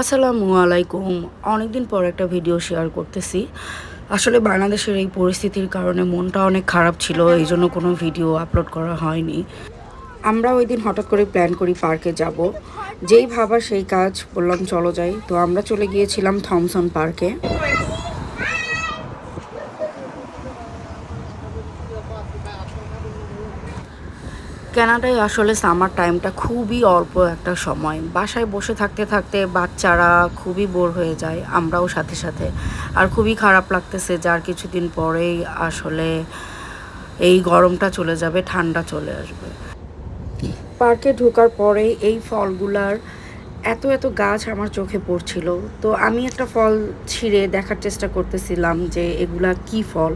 আসসালামু আলাইকুম। অনেকদিন পর একটা ভিডিও শেয়ার করতেছি। আসলে বাংলাদেশের এই পরিস্থিতির কারণে মনটা অনেক খারাপ ছিল, এই জন্য কোনো ভিডিও আপলোড করা হয়নি। আমরা ওই দিন হঠাৎ করে প্ল্যান করি পার্কে যাব। যেই ভাবা সেই কাজ, বললাম চলো যাই। তো আমরা চলে গিয়েছিলাম থমসন পার্কে কানাডায় আসলে সামার টাইমটা খুবই অল্প একটা সময়। বাসায় বসে থাকতে থাকতে বাচ্চারা খুবই বোর হয়ে যায়, আমরাও সাথে সাথে। আর খুবই খারাপ লাগতেছে যার কিছুদিন পরেই আসলে এই গরমটা চলে যাবে, ঠান্ডা চলে আসবে। পার্কে ঢোকার পরে এই ফলগুলার এত এত গাছ আমার চোখে পড়ছিল। তো আমি একটা ফল ছিঁড়ে দেখার চেষ্টা করতেছিলাম যে এগুলা কি ফল।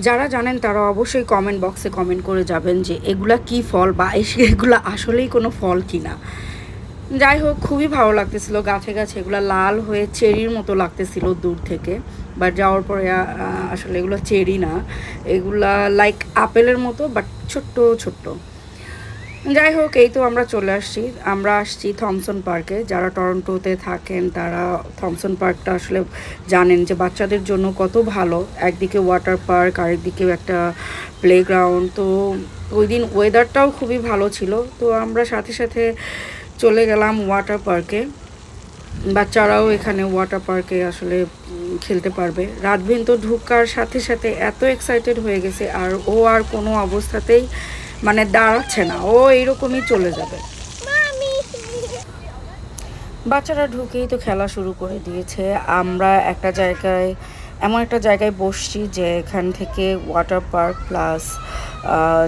যারা জানেন তারা অবশ্যই কমেন্ট বক্সে কমেন্ট করে যাবেন যে এগুলা কি ফল বা এগুলা আসলেই কোনো ফল কি না যাই হোক, খুবই ভালো লাগতেছিলো। গাছে গাছে এগুলো লাল হয়ে চেরির মতো লাগতেছিল দূর থেকে। বাট যাওয়ার পরে আসলে এগুলো চেরি না। এগুলা লাইক আপেলের মতো বাট ছোট্ট ছোট্ট। যাই হোক এই তো আমরা চলে আসছি। আমরা আসছি থমসন পার্কে। যারা টরন্টোতে থাকেন, তারা থমসন পার্কটা আসলে জানেন যে বাচ্চাদের জন্য কত ভালো। একদিকে ওয়াটার পার্ক, আরেকদিকে একটা প্লেগ্রাউন্ড। তো ওই দিন ওয়েদারটাও খুবই ভালো ছিল। তো আমরা সাথে সাথে চলে গেলাম ওয়াটার পার্কে। বাচ্চারাও এখানে ওয়াটার পার্কে আসলে খেলতে পারবে। রাতভিন তো ঢুকার সাথে সাথে এত এক্সাইটেড হয়ে গেছে, আর ও আর কোনো অবস্থাতেই মানে দাঁড়াচ্ছে না ও এইরকমই চলে যাবে। বাচ্চারা ঢুকেই তো খেলা শুরু করে দিয়েছে। আমরা একটা জায়গায় এমন একটা জায়গায় বসছি যে এখান থেকে ওয়াটার পার্ক প্লাস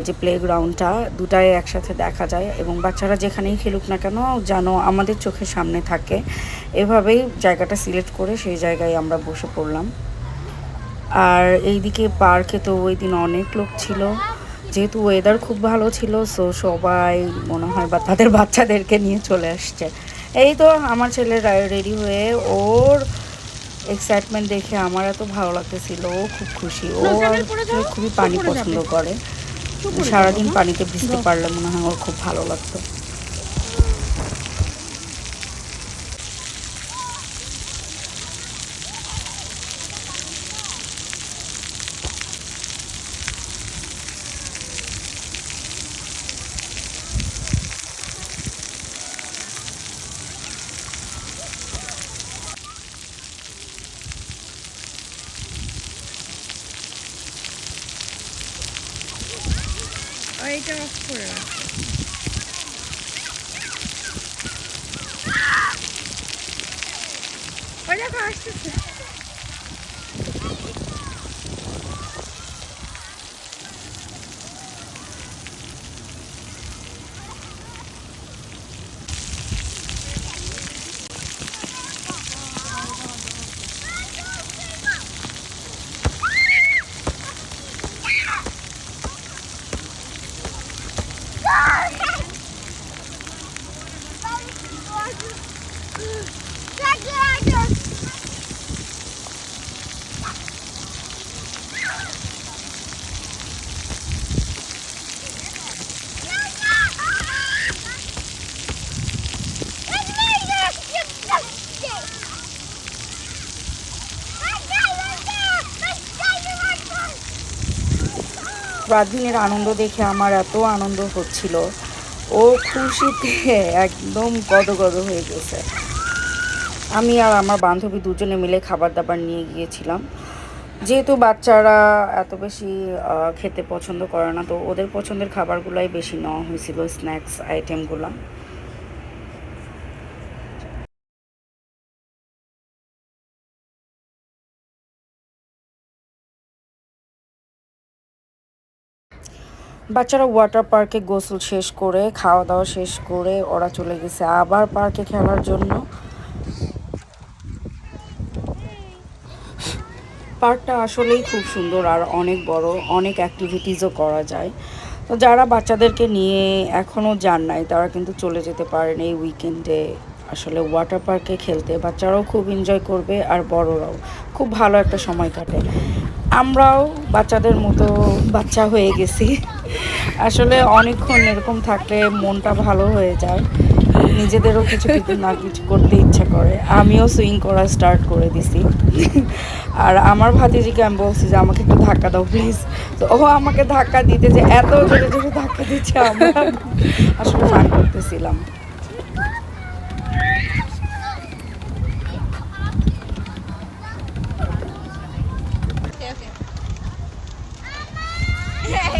যে প্লেগ্রাউন্ডটা দুটাই একসাথে দেখা যায় এবং বাচ্চারা যেখানেই খেলুক না কেন যেন আমাদের চোখের সামনে থাকে। এভাবেই জায়গাটা সিলেক্ট করে সেই জায়গায় আমরা বসে পড়লাম। আর এইদিকে পার্কে তো ওই দিন অনেক লোক ছিল। যেহেতু ওয়েদার খুব ভালো ছিল সো সবাই মনে হয় বা তাদের বাচ্চাদেরকে নিয়ে চলে আসছে। এই তো আমার ছেলে রেডি হয়ে ওর এক্সাইটমেন্ট দেখে আমার এত ভালো লাগতেছিল ও খুব খুশি। ও খুবই পানি পছন্দ করে। সারাদিন পানিতে ভিজতে পারলে মনে হয় ওর খুব ভালো লাগতো। এইটা অফ করে রাখ রাতদিনের আনন্দ দেখে আমার এত আনন্দ হচ্ছিল। ও খুশিতে একদম গদগদ হয়ে গেছে। আমি আর আমার বান্ধবী দুজনে মিলে খাবার দাবার নিয়ে গিয়েছিলাম। যেহেতু বাচ্চারা এত বেশি খেতে পছন্দ করে না, তো ওদের পছন্দের খাবারগুলাই বেশি নেওয়া হয়েছিল স্ন্যাক্স আইটেমগুলো বাচ্চারা ওয়াটার পার্কে গোসল শেষ করে খাওয়া দাওয়া শেষ করে ওরা চলে গেছে আবার পার্কে খেলার জন্য। পার্কটা আসলেই খুব সুন্দর আর অনেক বড়, অনেক অ্যাক্টিভিটিসও করা যায়। তো যারা বাচ্চাদেরকে নিয়ে এখনও যান নাই, তারা কিন্তু চলে যেতে পারেন এই উইকেন্ডে আসলে ওয়াটার পার্কে খেলতে বাচ্চারাও খুব এনজয় করবে আর বড়রাও। খুব ভালো একটা সময় কাটে। আমরাও বাচ্চাদের মতো বাচ্চা হয়ে গেছি। আসলে অনেকক্ষণ এরকম থাকলে মনটা ভালো হয়ে যায়। নিজেদেরও কিছু কিছু না কিছু করতে ইচ্ছা করে। আমিও সুইং করা স্টার্ট করে দিছি। আর আমার ভাতিজিকে আমি বলছি যে, আমাকে একটু ধাক্কা দাও প্লিজ তো ও আমাকে ধাক্কা দিতে যে, এত জোরে জোরে ধাক্কা দিচ্ছে আমরা। আসলে ফান করতেছিলাম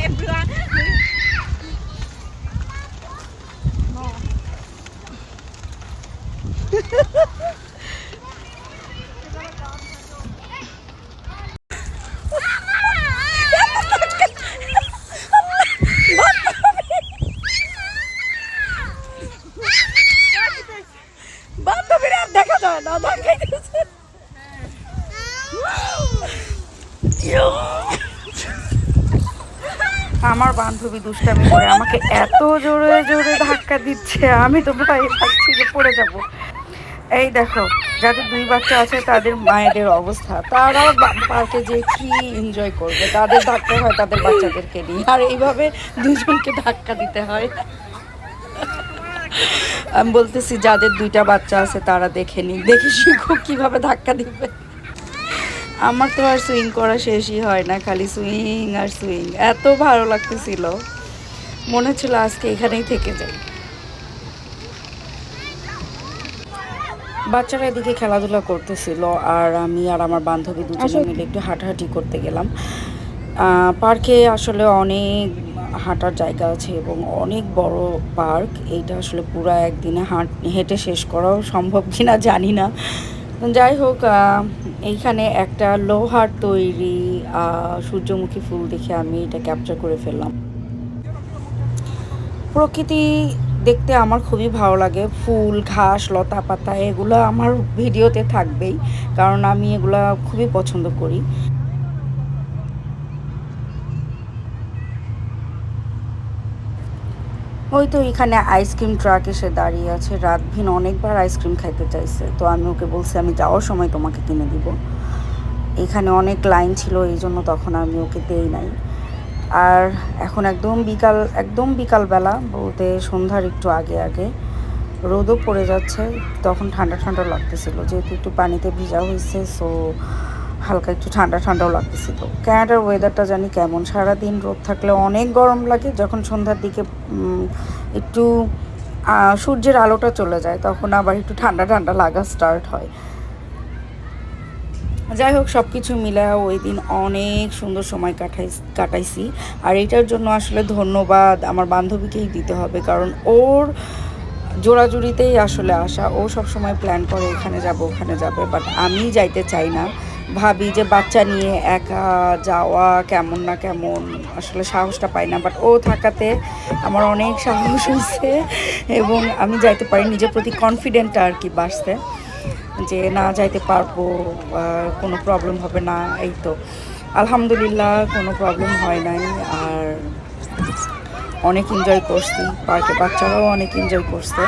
Everyone. বান্ধবীর আর দেখা যায় না ধাক্কাইতেছে আমার বান্ধবী দুষ্টামি করে আমাকে এত জোরে জোরে ধাক্কা দিচ্ছে, আমি তো ভয় পাচ্ছি যে পড়ে যাব। এই দেখো, যাদের দুই বাচ্চা আছে, তাদের মায়েদের অবস্থা। তারাও পার্কে যে কি এনজয় করবে? তাদের ধাক্কা হয়, তাদের বাচ্চাদেরকে নিয়ে। আর এইভাবে দুজনকে ধাক্কা দিতে হয়। আমি বলতেছি, যাদের দুইটা বাচ্চা আছে, তারা দেখে নিক। দেখে শিখুক কীভাবে ধাক্কা দিবে। আমার তো আর সুইং করা শেষই হয় না, খালি সুইং আর সুইং। এত ভালো লাগতেছিল। মনে হচ্ছিল আজকে এখানেই থেকে যাই। বাচ্চারা এদিকে খেলাধুলা করতেছিল আর আমি আর আমার বান্ধবী দুজনে মিলে একটু হাঁটাহাঁটি করতে গেলাম। পার্কে আসলে অনেক হাঁটার জায়গা আছে এবং অনেক বড় পার্ক। এইটা আসলে পুরো একদিনে হাঁট হেঁটে শেষ করাও সম্ভব কিনা জানি না। যাই হোক এইখানে একটা লোহার তৈরি সূর্যমুখী ফুল দেখে আমি এটা ক্যাপচার করে ফেললাম। প্রকৃতি দেখতে আমার খুবই ভালো লাগে। ফুল, ঘাস, লতা পাতা, এগুলো আমার ভিডিওতে থাকবেই, কারণ আমি এগুলা খুবই পছন্দ করি। ওই তো এখানে আইসক্রিম ট্রাক এসে দাঁড়িয়ে আছে। রাতভিন অনেকবার আইসক্রিম খাইতে চাইছে। তো আমি ওকে বলছি, আমি যাওয়ার সময় তোমাকে কিনে দিব। এখানে অনেক লাইন ছিল এই জন্য তখন আমি ওকে দেই নাই। আর এখন একদম বিকাল, একদম বিকালবেলা, বলতে সন্ধ্যার একটু আগে আগে রোদও পড়ে যাচ্ছে, তখন ঠান্ডা ঠান্ডা লাগতেছিল, যেহেতু একটু পানিতে ভিজা হয়েছে সো হালকা একটু ঠান্ডা ঠান্ডাও লাগতেছিল। ক্যানাডার ওয়েদারটা জানি কেমন? সারাদিন রোদ থাকলে অনেক গরম লাগে, যখন সন্ধ্যার দিকে একটু সূর্যের আলোটা চলে যায়, তখন আবার একটু ঠান্ডা ঠান্ডা লাগা স্টার্ট হয়। যাই হোক সব কিছু মিলে ওই দিন অনেক সুন্দর সময় কাটাই কাটাইছি। আর এটার জন্য আসলে ধন্যবাদ আমার বান্ধবীকেই দিতে হবে, কারণ ওর জোড়াজুড়িতেই আসলে আসা ও সব সময় প্ল্যান করে এখানে যাব, ওখানে যাবে বাট আমি যাইতে চাই না। ভাবি যে বাচ্চা নিয়ে একা যাওয়া কেমন না কেমন, আসলে সাহসটা পাই না বাট ও থাকাতে আমার অনেক সাহস হয়েছে এবং আমি যাইতে পারি নিজের প্রতি কনফিডেন্টটা আর কি বাড়ছে। যে না যাইতে পারব কোনো প্রবলেম হবে না, এই তো। আলহামদুলিল্লাহ, কোনো প্রবলেম হয় নাই। আর অনেক এনজয় করছি। পার্কে বাচ্চারাও অনেক এনজয় করছে।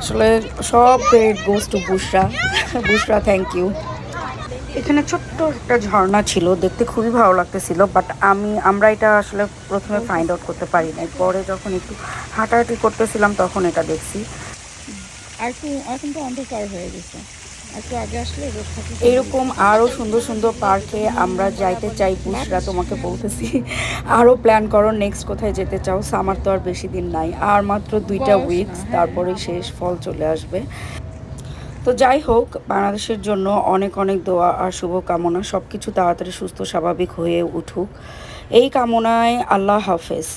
আসলে সব credit goes to Bushra Bushra thank you এখানে ছোট্ট একটা ঝর্ণা ছিল, দেখতে খুবই ভালো লাগতেছিল বাট আমি, আমরা এটা আসলে প্রথমে ফাইন্ড আউট করতে পারি নাই পরে যখন একটু হাঁটাহাঁটি করতেছিলাম, তখন এটা দেখছি। আর একটু এখন তো অন্ধকার হয়ে গেছে। এরকম আরও সুন্দর সুন্দর পার্কে আমরা যাইতে চাই পুষরা তোমাকে বলতেছি। আরও প্ল্যান করো নেক্সট কোথায় যেতে চাও সামার তো আর বেশি দিন নাই। আর মাত্র দুইটা উইকস হ্যাঁ। তারপরে শেষ ফল চলে আসবে। তো যাই হোক বাংলাদেশের জন্য অনেক অনেক দোয়া আর শুভকামনা। সব কিছু তাড়াতাড়ি সুস্থ স্বাভাবিক হয়ে উঠুক। এই কামনায় আল্লাহ হাফেজ।